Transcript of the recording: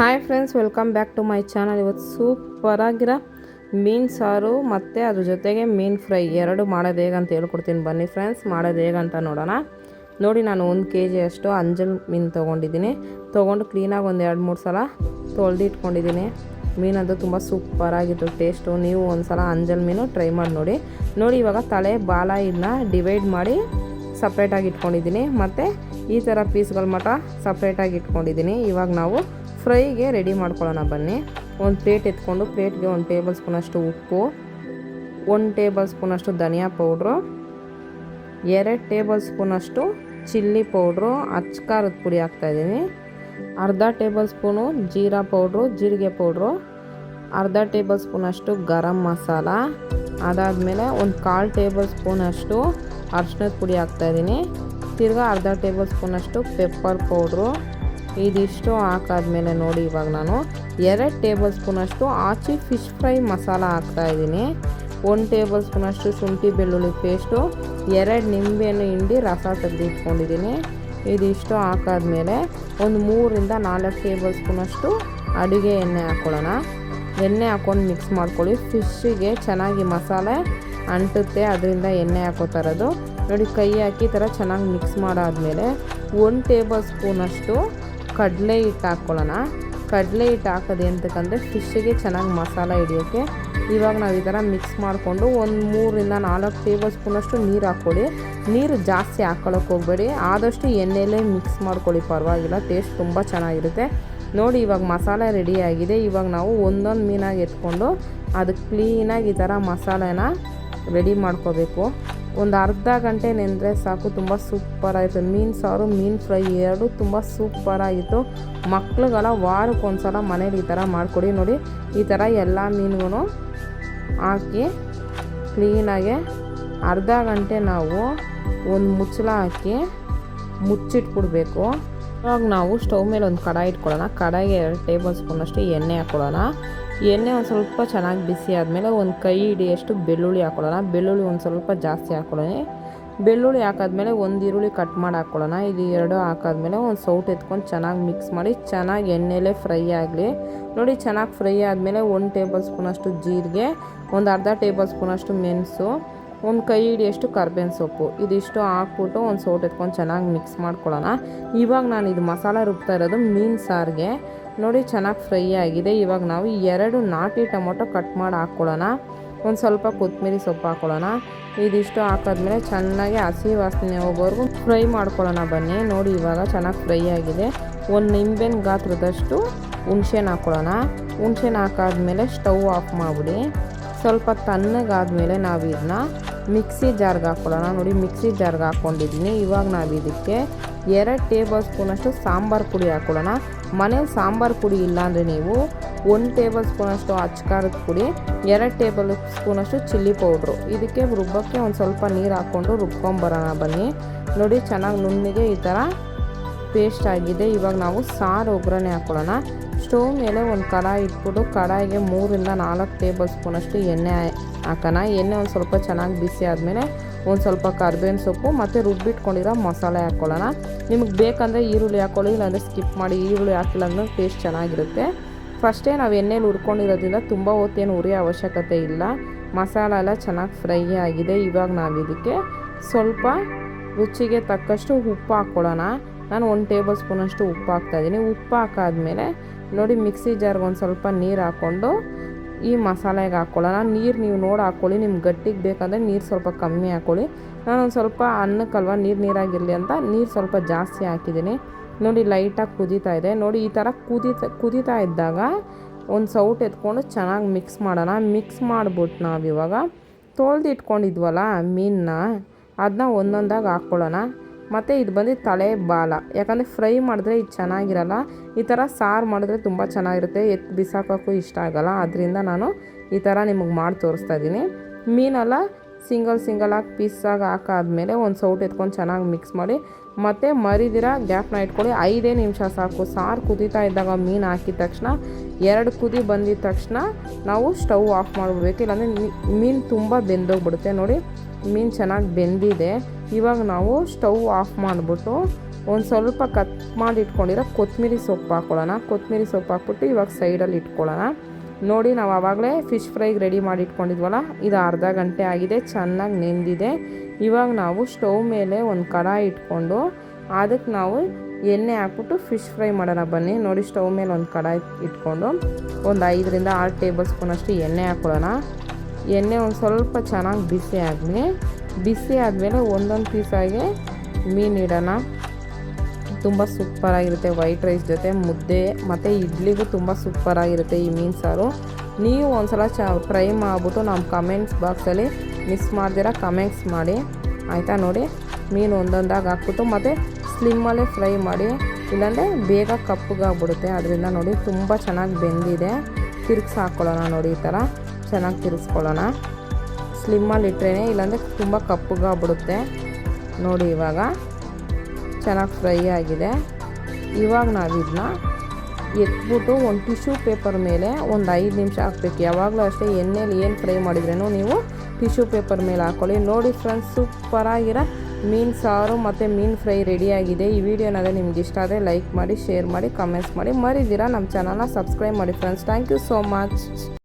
Hi friends welcome back to my channel ಇವತ್ತು ಸೂಪರಾಗಿರೋ ಮೀನು ಸಾರು ಮತ್ತು ಅದ್ರ ಜೊತೆಗೆ ಮೀನು ಫ್ರೈ ಎರಡು ಮಾಡೋದು ಹೇಗಂತ ಹೇಳ್ಕೊಡ್ತೀನಿ ಬನ್ನಿ ಫ್ರೆಂಡ್ಸ್ ಮಾಡೋದು ಹೇಗಂತ ನೋಡೋಣ. ನೋಡಿ ನಾನು ಒಂದು ಕೆ ಜಿ ಅಷ್ಟು ಅಂಜಲ್ ಮೀನು ತೊಗೊಂಡಿದ್ದೀನಿ. ತೊಗೊಂಡು ಕ್ಲೀನಾಗಿ ಒಂದು ಎರಡು ಮೂರು ಸಲ ತೊಳೆದು ಇಟ್ಕೊಂಡಿದ್ದೀನಿ. ಮೀನಂತೂ ತುಂಬ ಸೂಪರಾಗಿತ್ತು ಟೇಸ್ಟು ನೀವು ಒಂದು ಸಲ ಅಂಜಲ್ ಮೀನು ಟ್ರೈ ಮಾಡಿ ನೋಡಿ. ನೋಡಿ ಇವಾಗ ತಲೆ, ಬಾಲ ಇದನ್ನ ಡಿವೈಡ್ ಮಾಡಿ ಸಪ್ರೇಟಾಗಿ ಇಟ್ಕೊಂಡಿದ್ದೀನಿ. ಮತ್ತು ಈ ಥರ ಪೀಸ್ಗಳ ಮಟ್ಟ ಸಪ್ರೇಟಾಗಿ ಇಟ್ಕೊಂಡಿದ್ದೀನಿ. ಇವಾಗ ನಾವು ಫ್ರೈಗೆ ರೆಡಿ ಮಾಡ್ಕೊಳ್ಳೋಣ ಬನ್ನಿ. ಒಂದು ಪ್ಲೇಟ್ ಎತ್ಕೊಂಡು ಪ್ಲೇಟ್ಗೆ ಒಂದು ಟೇಬಲ್ ಸ್ಪೂನಷ್ಟು ಉಪ್ಪು, ಒಂದು ಟೇಬಲ್ ಸ್ಪೂನಷ್ಟು ಧನಿಯಾ ಪೌಡ್ರು, ಎರಡು ಟೇಬಲ್ ಸ್ಪೂನಷ್ಟು ಚಿಲ್ಲಿ ಪೌಡ್ರು ಅಚ್ಕಾರದ ಪುಡಿ ಹಾಕ್ತಾಯಿದ್ದೀನಿ ಅರ್ಧ ಟೇಬಲ್ ಸ್ಪೂನು ಜೀರಾ ಪೌಡ್ರು, ಜೀರಿಗೆ ಪೌಡ್ರು, ಅರ್ಧ ಟೇಬಲ್ ಸ್ಪೂನಷ್ಟು ಗರಂ ಮಸಾಲ, ಅದಾದಮೇಲೆ ಒಂದು ಕಾಲು ಟೇಬಲ್ ಸ್ಪೂನಷ್ಟು ಅರ್ಶಿನದ ಪುಡಿ ಹಾಕ್ತಾಯಿದ್ದೀನಿ ತಿರ್ಗಾ ಅರ್ಧ ಟೇಬಲ್ ಸ್ಪೂನಷ್ಟು ಪೆಪ್ಪರ್ ಪೌಡ್ರು ಇದಿಷ್ಟು ಹಾಕಾದ್ಮೇಲೆ ನೋಡಿ ಇವಾಗ ನಾನು ಎರಡು ಟೇಬಲ್ ಸ್ಪೂನಷ್ಟು ಆಚಿ ಫಿಶ್ ಫ್ರೈ ಮಸಾಲ ಹಾಕ್ತಾಯಿದ್ದೀನಿ ಒಂದು ಟೇಬಲ್ ಸ್ಪೂನಷ್ಟು ಶುಂಠಿ ಬೆಳ್ಳುಳ್ಳಿ ಪೇಸ್ಟು, ಎರಡು ನಿಂಬೆಯನ್ನು ಹಿಂಡಿ ರಸ ತೆಗೆದಿಟ್ಕೊಂಡಿದ್ದೀನಿ. ಇದಿಷ್ಟು ಹಾಕಾದ್ಮೇಲೆ ಒಂದು ಮೂರಿಂದ ನಾಲ್ಕು ಟೇಬಲ್ ಸ್ಪೂನಷ್ಟು ಅಡುಗೆ ಎಣ್ಣೆ ಹಾಕ್ಕೊಳ್ಳೋಣ. ಎಣ್ಣೆ ಹಾಕ್ಕೊಂಡು ಮಿಕ್ಸ್ ಮಾಡ್ಕೊಳ್ಳಿ. ಫಿಶ್ಶಿಗೆ ಚೆನ್ನಾಗಿ ಮಸಾಲೆ ಅಂಟುತ್ತೆ, ಅದರಿಂದ ಎಣ್ಣೆ ಹಾಕೋತಾ ಇರೋದು. ನೋಡಿ, ಕೈ ಹಾಕಿ ಥರ ಚೆನ್ನಾಗಿ ಮಿಕ್ಸ್ ಮಾಡಾದಮೇಲೆ ಒಂದು ಟೇಬಲ್ ಸ್ಪೂನಷ್ಟು ಕಡಲೆ ಹಿಟ್ಟು ಹಾಕ್ಕೊಳ್ಳೋಣ. ಕಡಲೆ ಹಿಟ್ಟು ಹಾಕೋದು ಎಂತಕ್ಕಂದರೆ ಫಿಶ್ಶಿಗೆ ಚೆನ್ನಾಗಿ ಮಸಾಲ ಹಿಡಿಯೋಕ್ಕೆ ಇವಾಗ ನಾವು ಈ ಥರ ಮಿಕ್ಸ್ ಮಾಡಿಕೊಂಡು ಒಂದು ಮೂರಿಂದ ನಾಲ್ಕು ಟೇಬಲ್ ಸ್ಪೂನಷ್ಟು ನೀರು ಹಾಕ್ಕೊಳ್ಳಿ. ನೀರು ಜಾಸ್ತಿ ಹಾಕ್ಕೊಳ್ಳೋಕೆ ಹೋಗಬೇಡಿ. ಆದಷ್ಟು ಎಣ್ಣೆಲೇ ಮಿಕ್ಸ್ ಮಾಡ್ಕೊಳ್ಳಿ. ಪರವಾಗಿಲ್ಲ ಟೇಸ್ಟ್ ತುಂಬ ಚೆನ್ನಾಗಿರುತ್ತೆ. ನೋಡಿ ಇವಾಗ ಮಸಾಲೆ ರೆಡಿಯಾಗಿದೆ ಇವಾಗ ನಾವು ಒಂದೊಂದು ಮೀನಾಗಿ ಎತ್ಕೊಂಡು ಅದಕ್ಕೆ ಕ್ಲೀನಾಗಿ ಈ ಥರ ಮಸಾಲೆನ ರೆಡಿ ಮಾಡ್ಕೋಬೇಕು. ಒಂದು ಅರ್ಧ ಗಂಟೆ ನೆಂದರೆ ಸಾಕು, ತುಂಬ ಸೂಪರಾಗಿತ್ತು ಮೀನು ಸಾರು, ಮೀನು ಫ್ರೈ ಎರಡು ತುಂಬ ಸೂಪರಾಗಿತ್ತು ಮಕ್ಳಿಗೆಲ್ಲ ವಾರಕ್ಕೊಂದು ಸಲ ಮನೇಲಿ ಈ ಥರ ಮಾಡಿಕೊಡಿ. ನೋಡಿ, ಈ ಥರ ಎಲ್ಲ ಮೀನುಗೂ ಹಾಕಿ ಕ್ಲೀನಾಗೆ ಅರ್ಧ ಗಂಟೆ ನಾವು ಒಂದು ಮುಚ್ಚಳ ಹಾಕಿ ಮುಚ್ಚಿಟ್ಬಿಡ್ಬೇಕು. ಇವಾಗ ನಾವು ಸ್ಟವ್ ಮೇಲೆ ಒಂದು ಕಡಾಯಿ ಇಟ್ಕೊಳ್ಳೋಣ. ಕಡಾಯಿಗೆ ಎರಡು ಟೇಬಲ್ ಸ್ಪೂನಷ್ಟು ಎಣ್ಣೆ ಹಾಕ್ಕೊಳ್ಳೋಣ. ಎಣ್ಣೆ ಒಂದು ಸ್ವಲ್ಪ ಚೆನ್ನಾಗಿ ಬಿಸಿ ಆದಮೇಲೆ ಒಂದು ಕೈ ಹಿಡಿಯಷ್ಟು ಬೆಳ್ಳುಳ್ಳಿ ಹಾಕೊಳ್ಳೋಣ. ಬೆಳ್ಳುಳ್ಳಿ ಒಂದು ಸ್ವಲ್ಪ ಜಾಸ್ತಿ ಹಾಕೊಳ್ಳೋಣ. ಬೆಳ್ಳುಳ್ಳಿ ಹಾಕಾದ್ಮೇಲೆ ಒಂದು ಈರುಳ್ಳಿ ಕಟ್ ಮಾಡಿ ಹಾಕ್ಕೊಳ್ಳೋಣ ಇದು ಎರಡು ಹಾಕಾದ್ಮೇಲೆ ಒಂದು ಸೌಟ್ ಎತ್ಕೊಂಡು ಚೆನ್ನಾಗಿ ಮಿಕ್ಸ್ ಮಾಡಿ ಚೆನ್ನಾಗಿ ಎಣ್ಣೆಲೇ ಫ್ರೈ ಆಗಲಿ. ನೋಡಿ ಚೆನ್ನಾಗಿ ಫ್ರೈ ಆದಮೇಲೆ ಒಂದು ಟೇಬಲ್ ಸ್ಪೂನಷ್ಟು ಜೀರಿಗೆ, ಒಂದು ಅರ್ಧ ಟೇಬಲ್ ಸ್ಪೂನಷ್ಟು ಮೆಣಸು, ಒಂದು ಕೈ ಹಿಡಿಯಷ್ಟು ಕರ್ಬೇವಿನ ಸೊಪ್ಪು. ಇದಿಷ್ಟು ಹಾಕ್ಬಿಟ್ಟು ಒಂದು ಸೌಟ್ ಎತ್ಕೊಂಡು ಚೆನ್ನಾಗಿ ಮಿಕ್ಸ್ ಮಾಡ್ಕೊಳ್ಳೋಣ. ಇವಾಗ ನಾನು ಇದು ಮಸಾಲ ರುಬ್ತಾ ಇರೋದು ಮೀನು ಸಾರಿಗೆ. ನೋಡಿ ಚೆನ್ನಾಗಿ ಫ್ರೈ ಆಗಿದೆ. ಇವಾಗ ನಾವು ಎರಡು ನಾಟಿ ಟೊಮೊಟೊ ಕಟ್ ಮಾಡಿ ಹಾಕ್ಕೊಳ್ಳೋಣ. ಒಂದು ಸ್ವಲ್ಪ ಕೊತ್ತಂಬರಿ ಸೊಪ್ಪು ಹಾಕ್ಕೊಳ್ಳೋಣ. ಇದಿಷ್ಟು ಹಾಕಾದ್ಮೇಲೆ ಚೆನ್ನಾಗಿ ಹಸಿ ವಾಸನೆ ಹೋಗೋವರೆಗೂ ಫ್ರೈ ಮಾಡ್ಕೊಳ್ಳೋಣ ಬನ್ನಿ. ನೋಡಿ ಇವಾಗ ಚೆನ್ನಾಗಿ ಫ್ರೈ ಆಗಿದೆ. ಒಂದು ನಿಂಬೆನ ಗಾತ್ರದಷ್ಟು ಹುಣ್ಸೆನ ಹಾಕ್ಕೊಳ್ಳೋಣ. ಹುಣ್ಸೆನ ಹಾಕಾದ್ಮೇಲೆ ಸ್ಟವ್ ಆಫ್ ಮಾಡಿಬಿಡಿ. ಸ್ವಲ್ಪ ತಣ್ಣಗಾದ್ಮೇಲೆ ನಾವು ಇದನ್ನ ಮಿಕ್ಸಿ ಜಾರ್ಗೆ ಹಾಕ್ಕೊಳ್ಳೋಣ. ನೋಡಿ ಮಿಕ್ಸಿ ಜಾರ್ಗೆ ಹಾಕ್ಕೊಂಡಿದ್ದೀನಿ ಇವಾಗ ನಾವು ಇದಕ್ಕೆ ಎರಡು ಟೇಬಲ್ ಸ್ಪೂನಷ್ಟು ಸಾಂಬಾರು ಪುಡಿ ಹಾಕ್ಕೊಳ್ಳೋಣ. ಮನೇಲಿ ಸಾಂಬಾರು ಪುಡಿ ಇಲ್ಲಾಂದರೆ ನೀವು ಒಂದು ಟೇಬಲ್ ಸ್ಪೂನಷ್ಟು ಅಚ್ಕಾರದ ಪುಡಿ, ಎರಡು ಟೇಬಲ್ ಸ್ಪೂನಷ್ಟು ಚಿಲ್ಲಿ ಪೌಡ್ರು. ಇದಕ್ಕೆ ರುಬ್ಬಕ್ಕೆ ಒಂದು ಸ್ವಲ್ಪ ನೀರು ಹಾಕ್ಕೊಂಡು ರುಬ್ಕೊಂಬರೋಣ ಬನ್ನಿ. ನೋಡಿ, ಚೆನ್ನಾಗಿ ನುಣ್ಣಿಗೆ ಈ ಥರ ಪೇಸ್ಟ್ ಆಗಿದೆ. ಇವಾಗ ನಾವು ಸಾರು ಒಗ್ಗರಣೆ ಹಾಕ್ಕೊಳ್ಳೋಣ ಸ್ಟವ್ ಮೇಲೆ ಒಂದು ಕಡಾಯಿ ಇಟ್ಬಿಟ್ಟು ಕಡಾಯಿಗೆ ಮೂರಿಂದ ನಾಲ್ಕು ಟೇಬಲ್ ಸ್ಪೂನಷ್ಟು ಎಣ್ಣೆ ಹಾಕೋಣ. ಎಣ್ಣೆ ಒಂದು ಸ್ವಲ್ಪ ಚೆನ್ನಾಗಿ ಬಿಸಿ ಆದಮೇಲೆ ಒಂದು ಸ್ವಲ್ಪ ಕರ್ಬೇವಿನ ಸೊಪ್ಪು ಮತ್ತು ರುಬ್ಬಿಟ್ಕೊಂಡಿರೋ ಮಸಾಲೆ ಹಾಕ್ಕೊಳ್ಳೋಣ ನಿಮಗೆ ಬೇಕಂದರೆ ಈರುಳ್ಳಿ ಹಾಕ್ಕೊಳ್ಳಿ ಇಲ್ಲಾಂದರೆ ಸ್ಕಿಪ್ ಮಾಡಿ ಈರುಳ್ಳಿ ಹಾಕಿಲ್ಲ ಅಂದರೆ ಟೇಸ್ಟ್ ಚೆನ್ನಾಗಿರುತ್ತೆ. ಫಸ್ಟೇ ನಾವು ಎಣ್ಣೆಲಿ ಹುರ್ಕೊಂಡಿರೋದ್ರಿಂದ ತುಂಬ ಹೊತ್ತೇನು ಉರಿಯೋ ಅವಶ್ಯಕತೆ ಇಲ್ಲ. ಮಸಾಲ ಎಲ್ಲ ಚೆನ್ನಾಗಿ ಫ್ರೈ ಆಗಿದೆ ಇವಾಗ ನಾವು ಇದಕ್ಕೆ. ಸ್ವಲ್ಪ ರುಚಿಗೆ ತಕ್ಕಷ್ಟು ಉಪ್ಪು ಹಾಕ್ಕೊಳ್ಳೋಣ ನಾನು ಒಂದು ಟೇಬಲ್ ಸ್ಪೂನಷ್ಟು ಉಪ್ಪು ಹಾಕ್ತಾಯಿದ್ದೀನಿ ಉಪ್ಪು ಹಾಕಾದ್ಮೇಲೆ ನೋಡಿ ಮಿಕ್ಸಿ ಜಾರ್ಗೆ ಒಂದು ಸ್ವಲ್ಪ ನೀರು ಹಾಕ್ಕೊಂಡು ಈ ಮಸಾಲೆಗೆ ಹಾಕ್ಕೊಳ್ಳೋಣ ನೀರು ನೀವು ನೋಡಿ ಹಾಕ್ಕೊಳ್ಳಿ ನಿಮ್ಗೆ ಗಟ್ಟಿಗೆ ಬೇಕಂದರೆ ನೀರು ಸ್ವಲ್ಪ ಕಮ್ಮಿ ಹಾಕ್ಕೊಳ್ಳಿ ನಾನೊಂದು ಸ್ವಲ್ಪ ಅನ್ನಕ್ಕಲ್ವ, ನೀರು ನೀರಾಗಿರಲಿ ಅಂತ ನೀರು ಸ್ವಲ್ಪ ಜಾಸ್ತಿ ಹಾಕಿದ್ದೀನಿ. ನೋಡಿ ಲೈಟಾಗಿ ಕುದೀತಾ ಇದೆ. ನೋಡಿ ಈ ಥರ ಕುದೀತಾ ಕುದೀತಾ ಇದ್ದಾಗ ಒಂದು ಸೌಟ್ ಎತ್ಕೊಂಡು ಚೆನ್ನಾಗಿ ಮಿಕ್ಸ್ ಮಾಡೋಣ. ಮಿಕ್ಸ್ ಮಾಡ್ಬಿಟ್ಟು ನಾವು ಇವಾಗ ತೊಳ್ದು ಇಟ್ಕೊಂಡಿದ್ವಲ್ಲ ಮೀನನ್ನ ಅದನ್ನ ಒಂದೊಂದಾಗಿ ಹಾಕ್ಕೊಳ್ಳೋಣ ಮತ್ತು ಇದು ಬಂದು ತಲೆ ಬಾಲ. ಯಾಕಂದರೆ ಫ್ರೈ ಮಾಡಿದ್ರೆ ಇದು ಚೆನ್ನಾಗಿರಲ್ಲ. ಈ ಥರ ಸಾರು ಮಾಡಿದ್ರೆ ತುಂಬ ಚೆನ್ನಾಗಿರುತ್ತೆ. ಎತ್ತು ಬಿಸಾಕೋಕ್ಕೂ ಇಷ್ಟ ಆಗೋಲ್ಲ. ಅದರಿಂದ ನಾನು ಈ ಥರ ನಿಮಗೆ ಮಾಡಿ ತೋರಿಸ್ತಾ ಇದ್ದೀನಿ. ಮೀನೆಲ್ಲ ಸಿಂಗಲ್ ಸಿಂಗಲ್ ಸಿಂಗಲಾಗಿ ಪೀಸಾಗಿ ಹಾಕಾದ್ಮೇಲೆ ಒಂದು ಸೌಟ್ ಎತ್ಕೊಂಡು ಚೆನ್ನಾಗಿ ಮಿಕ್ಸ್ ಮಾಡಿ ಮತ್ತು ಮರಿದಿರ ಗ್ಯಾಪ್ನ ಇಟ್ಕೊಳ್ಳಿ. ಐದೇ ನಿಮಿಷ ಸಾಕು. ಸಾರು ಕುದೀತಾ ಇದ್ದಾಗ ಮೀನು ಹಾಕಿದ ತಕ್ಷಣ, ಎರಡು ಕುದಿ ಬಂದಿದ ತಕ್ಷಣ ನಾವು ಸ್ಟವ್ ಆಫ್ ಮಾಡಿಬಿಡ್ಬೇಕು. ಇಲ್ಲಾಂದರೆ ಮೀನು ತುಂಬ ಬೆಂದೋಗ್ಬಿಡುತ್ತೆ. ನೋಡಿ, ಮೀನು ಚೆನ್ನಾಗಿ ಬೆಂದಿದೆ. ಇವಾಗ ನಾವು ಸ್ಟವ್ ಆಫ್ ಮಾಡಿಬಿಟ್ಟು ಒಂದು ಸ್ವಲ್ಪ ಕಟ್ ಮಾಡಿ ಇಟ್ಕೊಂಡಿರೋ ಕೊತ್ತಂಬರಿ ಸೊಪ್ಪು ಹಾಕ್ಕೊಳ್ಳೋಣ ಕೊತ್ತಂಬರಿ ಸೊಪ್ಪು ಹಾಕ್ಬಿಟ್ಟು ಇವಾಗ ಸೈಡಲ್ಲಿ ಇಟ್ಕೊಳ್ಳೋಣ. ನೋಡಿ ನಾವು ಆವಾಗಲೇ ಫಿಶ್ ಫ್ರೈಗೆ ರೆಡಿ ಮಾಡಿ ಇಟ್ಕೊಂಡಿದ್ವಲ್ಲ, ಇದು ಅರ್ಧ ಗಂಟೆ ಆಗಿದೆ, ಚೆನ್ನಾಗಿ ನೆಂದಿದೆ. ಇವಾಗ ನಾವು ಸ್ಟವ್ ಮೇಲೆ ಒಂದು ಕಡಾಯಿ ಇಟ್ಕೊಂಡು ಅದಕ್ಕೆ ನಾವು ಎಣ್ಣೆ ಹಾಕ್ಬಿಟ್ಟು ಫಿಶ್ ಫ್ರೈ ಮಾಡೋಣ ಬನ್ನಿ. ನೋಡಿ ಸ್ಟವ್ ಮೇಲೆ ಒಂದು ಕಡಾಯಿ ಇಟ್ಕೊಂಡು ಒಂದು ಐದರಿಂದ ಆರು ಟೇಬಲ್ ಸ್ಪೂನಷ್ಟು ಎಣ್ಣೆ ಹಾಕ್ಕೊಳ್ಳೋಣ ಎಣ್ಣೆ ಒಂದು ಸ್ವಲ್ಪ ಚೆನ್ನಾಗಿ ಬಿಸಿ ಆಗಲಿ. ಬಿಸಿ ಆದಮೇಲೆ ಒಂದೊಂದು ಪೀಸಾಗಿ ಮೀನಿಡೋಣ ತುಂಬ ಸೂಪರಾಗಿರುತ್ತೆ ವೈಟ್ ರೈಸ್ ಜೊತೆ ಮುದ್ದೆ, ಮತ್ತು ಇಡ್ಲಿಗೂ ತುಂಬ ಸೂಪರಾಗಿರುತ್ತೆ ಈ ಮೀನು ಸಾರು. ನೀವು ಒಂದ್ಸಲ ಚ ಟ್ರೈ ಮಾಡಿಬಿಟ್ಟು ನಮ್ಮ ಕಮೆಂಟ್ಸ್ ಬಾಕ್ಸಲ್ಲಿ ಮಿಸ್ ಮಾಡ್ದಿರ ಕಮೆಂಟ್ಸ್ ಮಾಡಿ. ಆಯಿತಾ ನೋಡಿ? ಮೀನು ಒಂದೊಂದಾಗಿ ಹಾಕ್ಬಿಟ್ಟು ಮತ್ತು ಸ್ಲಿಮ್ಮಲ್ಲೇ ಫ್ರೈ ಮಾಡಿ. ಇಲ್ಲಾಂದರೆ ಬೇಗ ಕಪ್ಪಗಾಗ್ಬಿಡುತ್ತೆ ಅದರಿಂದ ನೋಡಿ ತುಂಬ ಚೆನ್ನಾಗಿ ಬೆಂದಿದೆ. ತಿರುಗ್ಸಿ ಹಾಕ್ಕೊಳ್ಳೋಣ ನೋಡಿ ಈ ಥರ. ಚೆನ್ನಾಗಿ ತಿರುಗಿಸ್ಕೊಳ್ಳೋಣ. ಸ್ಲಿಮ್ಮಲ್ಲಿ ಇಟ್ರೇ ಇಲ್ಲಾಂದರೆ ತುಂಬ ಕಪ್ಪಗಾಗ್ಬಿಡುತ್ತೆ. ನೋಡಿ ಇವಾಗ. ಚೆನ್ನಾಗಿ ಫ್ರೈ ಆಗಿದೆ. ಇವಾಗ ನಾವು ಇದನ್ನ ಎತ್ಬಿಟ್ಟು ಒಂದು ಟಿಶ್ಯೂ ಪೇಪರ್ ಮೇಲೆ ಒಂದು ಐದು ನಿಮಿಷ ಹಾಕ್ಬೇಕು. ಯಾವಾಗಲೂ ಅಷ್ಟೇ ಎಣ್ಣೆಲಿ ಏನು ಫ್ರೈ ಮಾಡಿದ್ರೂ ನೀವು ಟಿಶ್ಯೂ ಪೇಪರ್ ಮೇಲೆ ಹಾಕ್ಕೊಳ್ಳಿ ನೋಡಿ ಫ್ರೆಂಡ್ಸ್, ಸೂಪರಾಗಿರೋ ಮೀನು ಸಾರು ಮತ್ತು ಮೀನು ಫ್ರೈ ರೆಡಿಯಾಗಿದೆ ಈ ವಿಡಿಯೋನಾಗ ನಿಮ್ಗೆ ಇಷ್ಟ ಆದರೆ ಲೈಕ್ ಮಾಡಿ, ಶೇರ್ ಮಾಡಿ, ಕಮೆಂಟ್ಸ್ ಮಾಡಿ ಮರಿದಿರಾ ನಮ್ಮ ಚಾನಲ್ನ ಸಬ್ಸ್ಕ್ರೈಬ್ ಮಾಡಿ friends. Thank you so much.